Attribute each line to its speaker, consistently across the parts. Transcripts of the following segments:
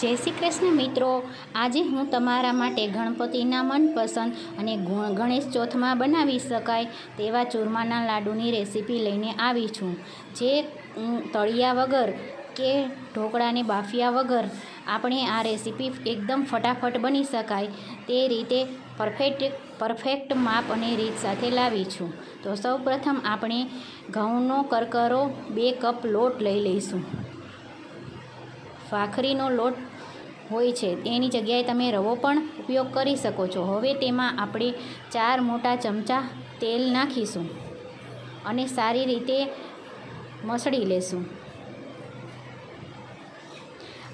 Speaker 1: જય શ્રી કૃષ્ણ મિત્રો. આજે હું તમારા માટે ગણપતિના મનપસંદ અને ગણેશ ચોથમાં બનાવી શકાય તેવા ચૂરમાના લાડુની રેસીપી લઈને આવી છું. જે તળિયા વગર કે ઢોકળાને બાફિયા વગર આપણે આ રેસીપી એકદમ ફટાફટ બની શકાય. તે રીતે પરફેક્ટ પરફેક્ટ માપ અને રીત સાથે લાવી છું. તો સૌપ્રથમ આપણે ઘઉંનો કરકરો બે કપ લોટ લઈ લઈશું. ભાખરીનો લોટ હોય છે, તેની જગ્યાએ તમે રવો પણ ઉપયોગ કરી શકો છો. હવે તેમાં આપણે ચાર મોટા ચમચા તેલ નાખીશું અને સારી રીતે મસળી લેશું.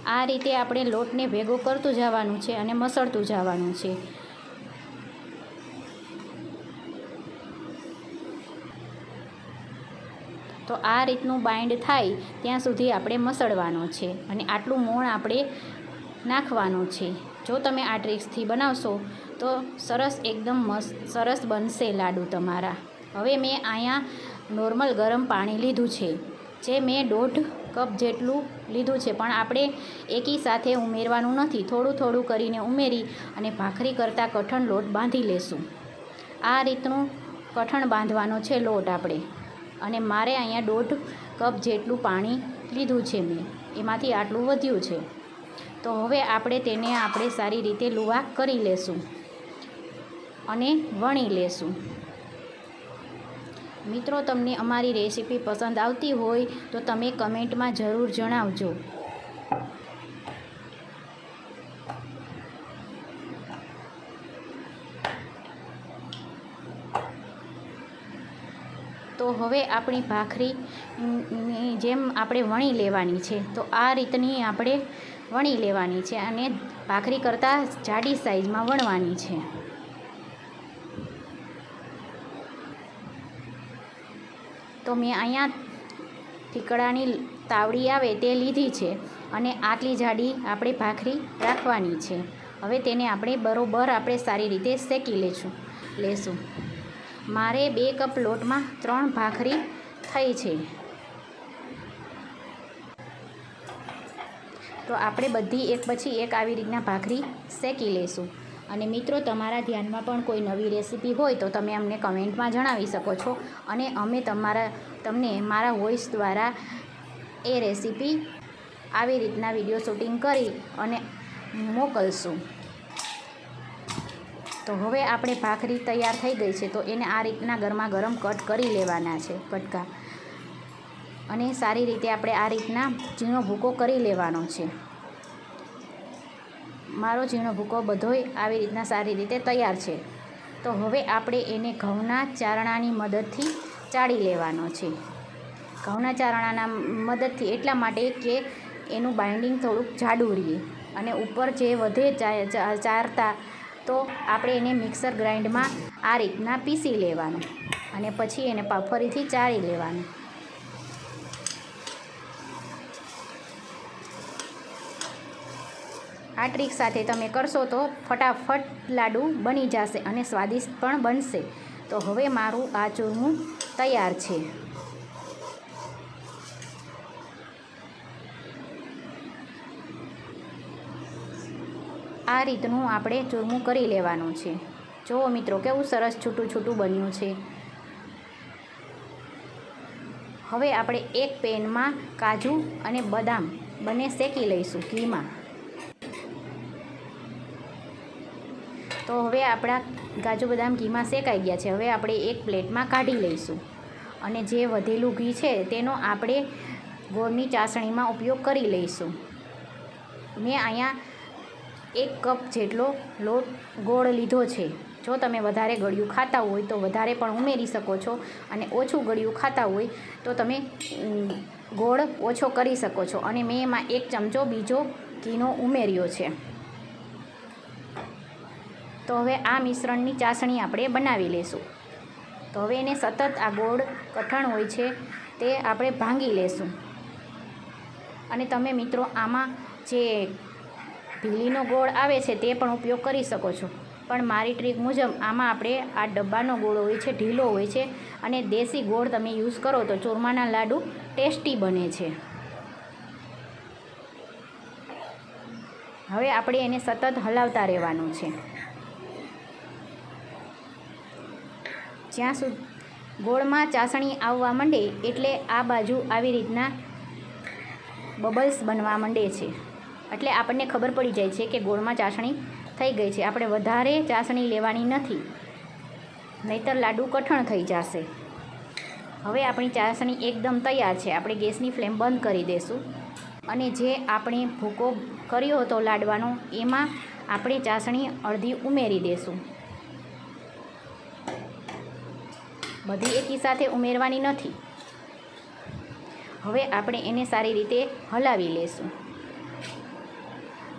Speaker 1: આ રીતે આપણે લોટને ભેગો કરતું જવાનું છે અને મસળતું જવાનું છે. તો આ રીતનું બાઇન્ડ થાય ત્યાં સુધી આપણે મસળવાનો છે અને આટલું મોણ આપણે નાખવાનું છે. જો તમે આ ટ્રીક્સથી બનાવશો તો સરસ એકદમ મસ્ત, સરસ બનશે લાડુ તમારા. હવે મેં અહીંયા નોર્મલ ગરમ પાણી લીધું છે. જે મેં દોઢ કપ જેટલું લીધું છે, પણ આપણે એકી સાથે ઉમેરવાનું નથી. થોડું થોડું કરીને ઉમેરી અને ભાખરી કરતાં કઠણ લોટ બાંધી લેશું. આ રીતનું કઠણ બાંધવાનો છે લોટ આપણે. અને મારે અહીંયા દોઢ કપ જેટલું પાણી લીધું છે મેં. એમાંથી આટલું વધ્યું છે. તો હવે આપણે તેને આપણે સારી રીતે લુવા કરી લેશું અને વણી લેશું. મિત્રો, તમને અમારી રેસીપી પસંદ આવતી હોય તો તમે કમેન્ટમાં જરૂર જણાવજો. તો હવે આપણી ભાખરી જેમ આપણે વણી લેવાની છે, તો આ રીતની આપણે વણી લેવાની છે અને ભાખરી કરતાં જાડી સાઈઝમાં વણવાની છે. તો મેં અહીંયા ઠીકડાની તાવડી આવે તે લીધી છે અને આટલી જાડી આપણે ભાખરી રાખવાની છે. હવે તેને આપણે બરોબર આપણે સારી રીતે શેકી લેશું લેશું. મારે બે કપ લોટમાં ત્રણ ભાખરી થઈ છે. તો આપણે બધી એક પછી એક આવી રીતના ભાખરી શેકી લઈશું અને મિત્રો, તમારા ધ્યાનમાં પણ કોઈ નવી રેસીપી હોય તો તમે અમને કમેન્ટમાં જણાવી શકો છો. અને અમે તમારા, તમને મારા વોઇસ દ્વારા એ રેસીપી આવી રીતના વીડિયો શૂટિંગ કરી અને મોકલશું. તો હવે આપણે ભાખરી તૈયાર થઈ ગઈ છે તો એને આ રીતના ગરમા ગરમ કટ કરી લેવાના છે કટકા. અને સારી રીતે આપણે આ રીતના ઝીણો ભૂકો કરી લેવાનો છે. મારો ઝીણો ભૂકો બધોય આવી રીતના સારી રીતે તૈયાર છે. તો હવે આપણે એને ઘઉંના ચારણાની મદદથી ચાળી લેવાનો છે. ઘઉંના ચારણાના મદદથી એટલા માટે કે એનું બાઇન્ડિંગ થોડુંક જાડું રહીએ અને ઉપર જે વધે ચારતા તો આપણે એને મિક્સર ગ્રાઇન્ડમાં આ રીતના પીસી લેવાનું અને પછી એને ફરીથી ચાળી લેવાનું. આ ટ્રીક સાથે તમે કરશો તો ફટાફટ લાડુ બની જશે અને સ્વાદિષ્ટ પણ બનશે. તો હવે મારું આ ચૂરમું તૈયાર છે. આ રીતનું આપણે ચૂરમું કરી લેવાનું છે. જુઓ મિત્રો, કેવું સરસ છૂટું છૂટું બન્યું છે. હવે આપણે એક પેનમાં કાજુ અને બદામ બંને શેકી લઈશું ઘીમાં. તો હવે આપણા કાજુ બદામ ઘીમાં શેકાઈ ગયા છે. હવે આપણે એક પ્લેટમાં કાઢી લઈશું. અને જે વધેલું ઘી છે, તેનો આપણે ગોળની ચાસણીમાં ઉપયોગ કરી લઈશું. મેં અહીંયા એક કપ જેટલો લોટ ગોળ લીધો છે. જો તમે વધારે ગળ્યું ખાતા હોય તો વધારે પણ ઉમેરી શકો છો અને ઓછું ગળ્યું ખાતા હોય તો તમે ગોળ ઓછો કરી શકો છો. અને મેં એમાં એક ચમચો બીજો ઘીનો ઉમેર્યો છે. તો હવે આ મિશ્રણની ચાસણી આપણે બનાવી લેશું. તો હવે એને સતત આ ગોળ કઠણ હોય છે તે આપણે ભાંગી લેશું. અને તમે મિત્રો આમાં જે ભીલીનો ગોળ આવે છે તે પણ ઉપયોગ કરી શકો છો. પણ મારી ટ્રીક મુજબ આમાં આપણે આ ડબ્બાનો ગોળ હોય છે, ઢીલો હોય છે અને દેશી ગોળ તમે યુઝ કરો તો ચૂરમાના લાડુ ટેસ્ટી બને છે. હવે આપણે એને સતત હલાવતા રહેવાનું છે. જ્યાં સુધી, ગોળમાં ચાસણી આવવા માંડે એટલે આ બાજુ આવી રીતના બબલ્સ બનવા માંડે છે. એટલે આપણને ખબર પડી જાય છે કે ગોળમાં ચાસણી થઈ ગઈ છે. આપણે વધારે ચાસણી લેવાની નથી. નહીતર લાડુ કઠણ થઈ જશે. હવે આપણી ચાસણી એકદમ તૈયાર છે. આપણે ગેસની ફ્લેમ બંધ કરી દઈશું અને જે આપણે ભૂકો કર્યો હતો લાડવાનો, એમાં આપણે ચાસણી અડધી ઉમેરી દઈશું બધી એકી સાથે ઉમેરવાની નથી. હવે આપણે એને સારી રીતે હલાવી લેશું.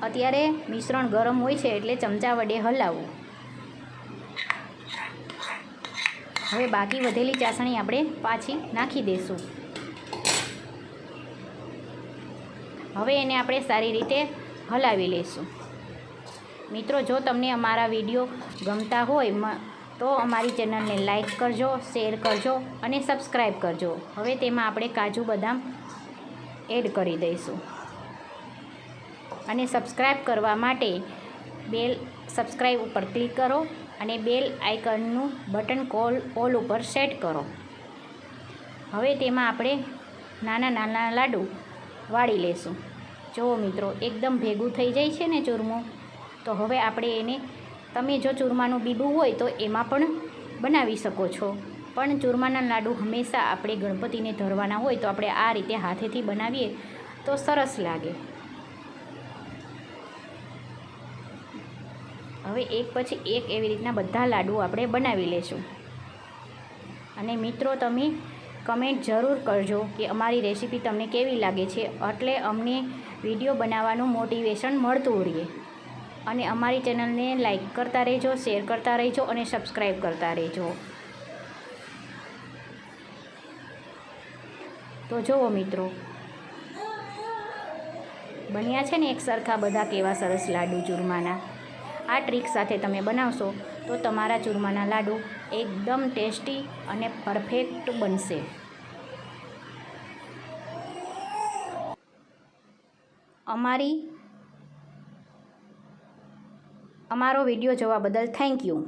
Speaker 1: અત્યારે મિશ્રણ ગરમ હોય છે એટલે ચમચા વડે હલાવવું હવે બાકી વધેલી ચાસણી આપણે પાછી નાખી દઈશું હવે એને આપણે સારી રીતે હલાવી લઈશું મિત્રો, જો તમને અમારા વીડિયો ગમતા હોય તો અમારી ચેનલને લાઈક કરજો, શેર કરજો અને સબસ્ક્રાઈબ કરજો. હવે તેમાં આપણે કાજુ બદામ એડ કરી દઈશું. અને સબસ્ક્રાઈબ કરવા માટે બેલ સબસ્ક્રાઈબ ઉપર ક્લિક કરો અને બેલ આઇકનનું બટન કોલ, ઓલ ઉપર સેટ કરો. હવે તેમાં આપણે નાના નાના લાડુ વાળી લેશું. જુઓ મિત્રો, એકદમ ભેગું થઈ જાય છે ને ચૂરમું. તો હવે આપણે એને, તમે જો ચૂરમાનું બીબું હોય તો એમાં પણ બનાવી શકો છો. પણ ચૂરમાના લાડુ હંમેશા આપણે ગણપતિને ધરવાના હોય તો આપણે આ રીતે હાથેથી બનાવીએ તો સરસ લાગે. હવે એક પછી એક એવી રીતના બધા લાડુ આપણે બનાવી લેશું. અને મિત્રો, તમે કમેન્ટ જરૂર કરજો કે અમારી રેસીપી તમને કેવી લાગે છે. એટલે અમને વીડિયો બનાવવાનું મોટિવેશન મળતું રહે અને અમારી ચેનલને લાઇક કરતા રહેજો શેર કરતા રહેજો અને સબસ્ક્રાઈબ કરતા રહેજો. તો જુઓ મિત્રો, બન્યા છે ને એક સરખા બધા કેવા સરસ લાડુ ચૂરમાના. આ ટ્રીક સાથે તમે બનાવશો તો તમારા ચૂરમાના લાડુ એકદમ ટેસ્ટી અને પરફેક્ટ બનશે. અમારી અમારો વીડિયો જોવા બદલ થેન્ક યુ.